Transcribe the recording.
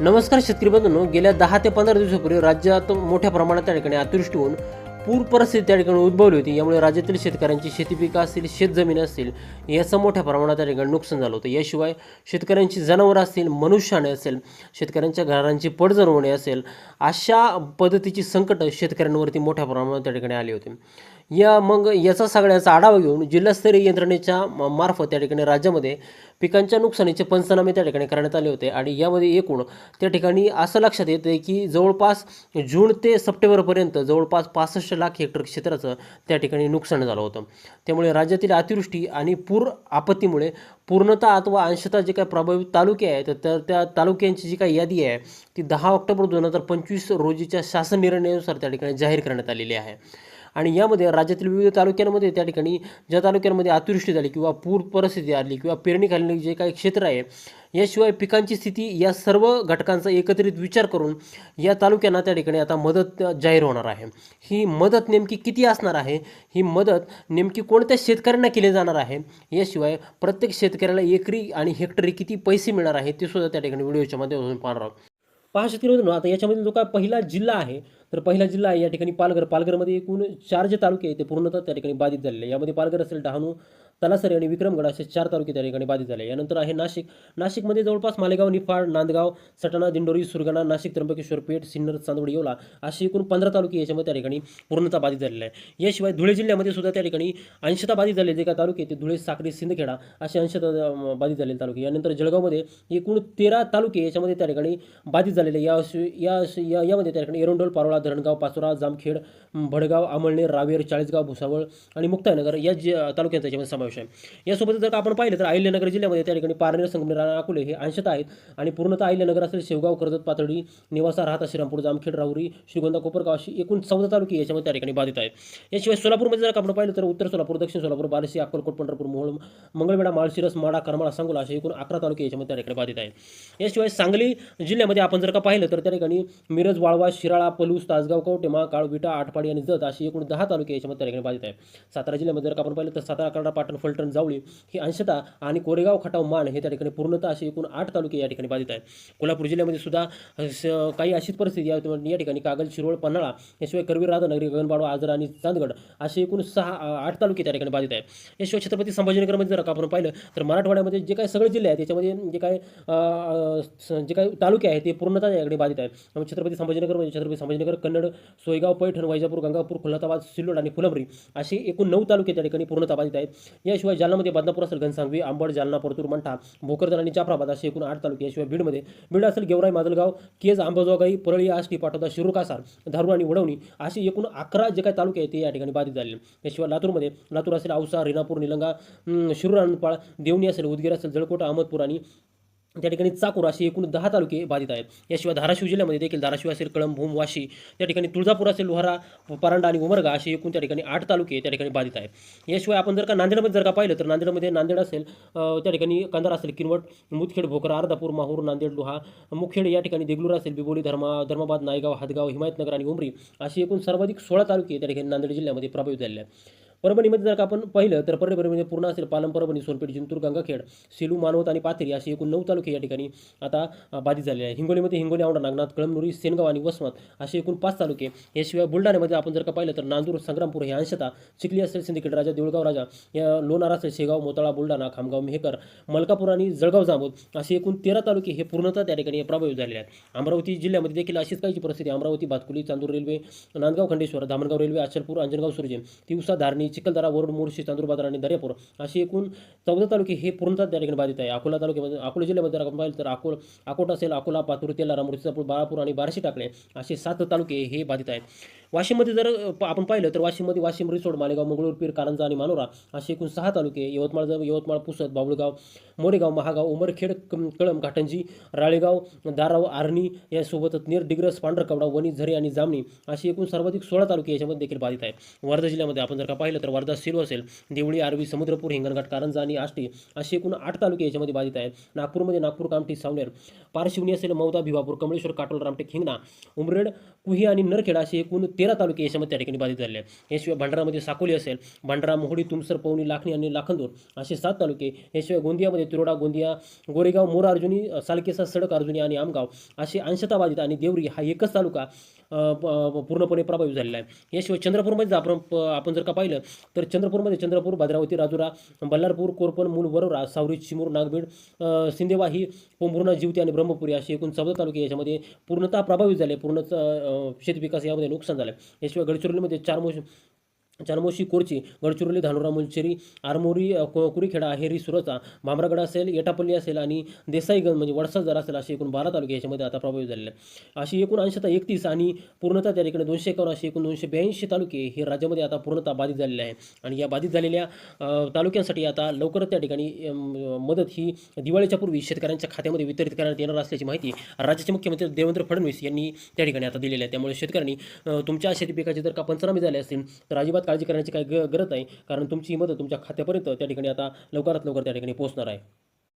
नमस्कार शेतकरी बंधूंनो गेल्या दहा ते पंधरा दिवसापूर्वी राज्यात मोठ्या प्रमाणात त्या ठिकाणी अतिवृष्टी होऊन पूर परिस्थिती त्या ठिकाणी उद्भवली होती. यामुळे राज्यातील शेतकऱ्यांची शेतीपिकं असतील शेतजमीन असतील याचं मोठ्या प्रमाणात त्या ठिकाणी नुकसान झालं होतं. याशिवाय शेतकऱ्यांची जनावरं असतील मनुष्याने असेल शेतकऱ्यांच्या घरांची पडझड होणे असेल अशा पद्धतीची संकटं शेतकऱ्यांवरती मोठ्या प्रमाणात त्या ठिकाणी आली होती. या मग याचा सगळ्याचा आढावा घेऊन जिल्हास्तरीय यंत्रणेच्या मार्फत त्या ठिकाणी राज्यामध्ये पिकांच्या नुकसानीचे पंचनामे त्या ठिकाणी करण्यात आले होते. आणि यामध्ये एकूण त्या ठिकाणी असं लक्षात येतं की जवळपास जून ते सप्टेंबरपर्यंत जवळपास पासष्ट लाख हेक्टर क्षेत्राचं त्या ठिकाणी नुकसान झालं होतं. त्यामुळे राज्यातील अतिवृष्टी आणि पूर आपत्तीमुळे पूर्णतः अथवा अंशतः जे काही प्रभावित तालुके आहेत तर त्या तालुक्यांची जी काही यादी आहे ती दहा ऑक्टोबर दोन हजार पंचवीस रोजीच्या शासन निर्णयानुसार त्या ठिकाणी जाहीर करण्यात आलेली आहे. आणि यामध्ये राज्यातील विविध तालुक्यांमध्ये त्या ठिकाणी ज्या तालुक्यांमध्ये अतिवृष्टी झाली किंवा पूर परिस्थिती आली किंवा पेरणीखालील जे काही क्षेत्र आहे याशिवाय पिकांची स्थिती या सर्व घटकांचा एकत्रित विचार करून या तालुक्यांना त्या ठिकाणी आता मदत जाहीर होणार आहे. ही मदत नेमकी किती असणार आहे? ही मदत नेमकी कोणत्या शेतकऱ्यांना केली जाणार आहे? याशिवाय प्रत्येक शेतकऱ्याला एकरी आणि हेक्टरी किती पैसे मिळणार आहे ते सुद्धा त्या ठिकाणी व्हिडिओच्या माध्यमातून पाहणार आहोत. पहा शेतकरी मित्रांनो, आता याच्यामध्ये जो काय पहिला जिल्हा आहे तर पहिला जिल्हा आहे या ठिकाणी पालघर पालघरमध्ये एकूण चार जे तालुके आहेत ते पूर्णतः त्या ठिकाणी बाधित झालेले आहे. यामध्ये पालघर असेल डहाणू तलासरी आणि विक्रमगड असे चार तालुके त्या ठिकाणी बाधित झाले. यानंतर आहे नाशिक. नाशिकमध्ये जवळपास मालेगाव निफाड नांदगाव सटाणा दिंडोरी सुरगाणा नाशिक त्र्यंबकेश्वर पेठ सिन्नर चांदवड येवला असे एकूण पंधरा तालुके याच्यामध्ये त्या ठिकाणी पूर्णतः बाधित झालेले आहे याशिवाय धुळे जिल्ह्यामध्ये सुद्धा त्या ठिकाणी अंशतः बाधित झाले जे काय तालुके ते धुळे साक्री सिंदखेडा असे अंशतः बाधित झालेले तालुके. यानंतर जळगावमध्ये एकूण तेरा तालुके याच्यामध्ये त्या ठिकाणी बाधित झालेले या या या यामध्ये त्या ठिकाणी एरोंडोल पारोळा धरणगाव पाचोरा जामखेड भडगाव आमळनेर रावेर चाळीसगाव भुसावळ आणि मुक्तानगर या जे तालुक्यांचा याच्यामध्ये समावेश आहे यासोबत जर का आपण पाहिलं तर अहिल्यानगर जिल्ह्यामध्ये त्या ठिकाणी पारनेर संगमनेर आणि अकोले हे अंशतः आहेत. आणि पूर्णतः अहिल्यानगर असेल शेवगाव कर्जत पातळी निवासा राहता श्रीरामपूर जामखेड राहुरी श्रीगोंदा कोपरगाव अशी एकूण चौदा तालुके याच्यामध्ये त्या ठिकाणी बाधित आहेत. याशिवाय सोलापूरमध्ये जर आपण पाहिलं तर उत्तर सोलापूर दक्षिण सोलापूर बारशी अक्कलकोट पंढरपूर मोहोळ मंगळवेढा माळशिरस माडा करमाळा सांगोला असे एकूण अकरा तालुके याच्यामध्ये त्या ठिकाणी बाधित आहेत. याशिवाय सांगली जिल्ह्यामध्ये आपण जर का पाहिलं तर त्या ठिकाणी मिरज वाळवा शिराळा पलूस तासगाव कवटेमा काळविटा आटपाडी आणि जत अशी एकूण दहा तालुके याच्यामध्ये त्या ठिकाणी बाधित आहे सातारा जिल्ह्यामध्ये जर का आपण पाहिलं तर सातारा कराडा पाटण फलटण जावळी ही अंशतः आणि कोरेगाव खटाव मान हे त्या ठिकाणी पूर्णतः असे एकूण आठ तालुके या ठिकाणी बाधित आहेत. कोल्हापूर जिल्ह्यामध्ये सुद्धा स- काही अशीच परिस्थिती आहे या ठिकाणी कागल शिरोळ पन्हाळा याशिवाय करवीर राधानगरी गगनबाडवा आजरा आणि चांदगड असे एकूण सहा आठ तालुके त्या ठिकाणी बाधित आहेत. याशिवाय छत्रपती संभाजीनगरमध्ये जर आपण पाहिलं तर मराठवाड्यामध्ये जे काही सगळे जिल्हे आहेत त्याच्यामध्ये जे काही जे काही तालुके आहेत ते पूर्णतः याकडे बाधित आहेत. त्यामुळे छत्रपती संभाजीनगरमध्ये छत्रपती संभाजीनगर कन्नड सोयगाव पैठण वैजापूर गंगापूर खुलताबाद सिल्लोड आणि फुलंबरी असे एकूण नऊ तालुके त्या ठिकाणी पूर्णतः बाधित आहेत. याशिवाय जालनामध्ये बदनापूर असेल घनसांगवी आंबड जालना परतूर मंठा भोकरदन आणि जाफराबाद असे एकूण आठ तालुके याशिवाय बीडमध्ये. बीड असेल गेवराई माजलगाव केज आंबाजोगाई परळी आष्टी पाटोदा शिरूर कासार धारूर आणि वडवणी असे एकूण अकरा जे काही तालुके आहेत ते या ठिकाणी बाधित झाले याशिवाय लातूरमध्ये लातूर असेल औसा रेणापूर निलंगा शिरूर आनंदपाळ देवणी असेल उदगीर असेल जळकोट अहमदपूर आणि त्या ठिकाणी चाकूर असे एकूण दहा तालुके बाधित आहेत. याशिवाय धाराशिव जिल्ह्यामध्ये देखील धाराशिव असेल कळंब भूम वाशी त्या ठिकाणी तुळजापूर असेल लोहारा परांडा आणि उमरगा असे एकूण त्या ठिकाणी आठ तालुके त्या ठिकाणी बाधित आहेत. याशिवाय आपण जर का नांदेडमध्ये जर का पाहिलं तर नांदेडमध्ये नांदेड असेल त्या ठिकाणी कंधार असेल किनवट मुदखेड भोकरा अर्धापूर माहूर नांदेड लोहा मुखेड या ठिकाणी देगलूर असेल बिबोली धर्मा धर्माबाद नायगाव हातगाव हिमायतनगर आणि उमरी अशी एकूण सर्वाधिक सोळा तालुके त्या ठिकाणी नांदेड जिल्ह्यामध्ये प्रभावित झाले आहेत. परभणीमध्ये जर का आपण पाहिलं तर परभणीमध्ये पूर्ण असेल पालम परभणी सोनपेठ जिंतूर गंगाखेड सेलू मानवत आणि पाथरी असे एकूण नऊ तालुके या ठिकाणी आता बाधित झालेले आहे हिंगोलीमध्ये हिंगोली औंढा नागनाथ कळमनुरी सेनगाव आणि वसमत असे एकूण पाच तालुके याशिवाय बुलढाण्यामध्ये आपण जर का पाहिलं तर नांदूर संग्रामपूर हे अंशता चिखली असेल सिंदखेड राजा देऊळगाव राजा या लोणार असेल शेगाव मोताळा बुलढाणा खामगाव मेहकर मलकापूर आणि जळगाव जामोद असे एकूण तेरा तालुके हे पूर्णतः त्या ठिकाणी प्रभावित झालेले आहेत. अमरावती जिल्ह्यामध्ये देखील अशीच काहीची परिस्थिती आहे. अमरावती भातकुली चांदूर रेल्वे नांदगाव खंडेश्वर धामणगाव रेल्वे अचलपूर अंजनगाव सुरजे तिवसा धारणी चिखलदरा वरुड मोर्शी चांदूरबाजार आणि दर्यापूर अशी एकूण चौदा तालुके हे पूर्णतः त्या ठिकाणी बाधित आहे. अकोला तालुक्यामध्ये अकोला जिल्ह्यामध्ये जर आपण पाहिलं तर अकोल अकोट असेल अकोला पातूर तेलारा मुर्तिजापूर बाळापूर आणि बार्शी टाकणे असे सात तालुके हे बाधित आहेत. वाशिममध्ये जर आपण पाहिलं तर वाशिममध्ये वाशिम रिसोड मालेगाव मंगळूर पीर कारंजा आणि मानोरा असे एकूण सहा तालुके यवतमाळ जर यवतमाळ पुसद बाबुळगाव मोरेगाव महागाव उमरखेड कळम घाटंजी राळेगाव दाराव आर्णी यासोबतच नेर डिग्रस पांढरकवडा वणी झरे आणि जामणी अशी एकूण सर्वाधिक सोळा तालुके याच्यामध्ये देखील बाधित आहे वर्धा जिल्ह्यामध्ये आपण जर का पाहिलं तर वर्धा सिरो असेल देवळी आरवी समुद्रपूर हिंगणघाट कारंजा आणि आष्टी असे एकूण आठ तालुके याच्यामध्ये बाधित आहेत. नागपूरमध्ये नागपूर कामठी सावनेर पारशिवनी असेल मौदा भिवापूर कमळेश्वर काटोल रामटेक हिंगणा उमरेड कुही आणि नरखेड असे एकूण तेरा तालुके याच्यामध्ये त्या ठिकाणी बाधित झाले आहेत. याशिवाय भंडारामध्ये साकोली असेल भंडारा मोहडी तुमसर पवनी लाखणी आणि लाखंदूर असे सात तालुके याशिवाय गोंदियामध्ये तिरोडा गोंदिया गोरेगाव मोरा अर्जुनी सालकेसा सडक अर्जुनी आणि आमगाव असे अंशता बाधित आणि देवरी हा एकच तालुका प- पूर्णपणे प्रभावित झालेला आहे. याशिवाय चंद्रपूरमध्ये जर आपण प- आपण जर का पाहिलं तर चंद्रपूरमध्ये चंद्रपूर भद्रावती राजुरा बल्लारपूर कोरपण मूल वरोरा सावरी चिमूर नागबीड अ, सिंदेवाही पोंभुर्णा जिवती आणि ब्रह्मपुरी असे एकूण चौदा तालुके याच्यामध्ये पूर्णतः प्रभावित झाले. पूर्ण शेती विकास यामध्ये नुकसान झालं. याशिवाय गडचिरोलीमध्ये चार मोश चारमोशी कोरची गडचिरोली धानोरा मुलचेरी आरमोरी को- कुरीखेडा हेरी सुरचा भामरागड असेल एटापल्ली असेल आणि देसाईगंज म्हणजे वडसर असेल असे एकूण बारा तालुके याच्यामध्ये आता प्रभावित झालेले आहे अशी एकूण अंशता एकतीस आणि पूर्णतः त्या ठिकाणी दोनशे एकावन्न असे एकूण दोनशे ब्याऐंशी तालुके हे राज्यामध्ये आता पूर्णतः बाधित झालेले आहे आणि या बाधित झालेल्या तालुक्यांसाठी आता लवकरच त्या ठिकाणी मदत ही दिवाळीच्या पूर्वी शेतकऱ्यांच्या खात्यामध्ये वितरित करण्यात येणार असल्याची माहिती राज्याचे मुख्यमंत्री देवेंद्र फडणवीस यांनी त्या ठिकाणी आता दिलेली आहे. त्यामुळे शेतकऱ्यांनी तुमच्या शेती पिकाचे जर का पंचनामे झाले असतील तर अजिबात काळजी करण्याची काही ग गरज नाही. कारण तुमची ही मदत तुमच्या खात्यापर्यंत त्या ठिकाणी आता लवकरात लवकर त्या ठिकाणी पोहोचणार आहे.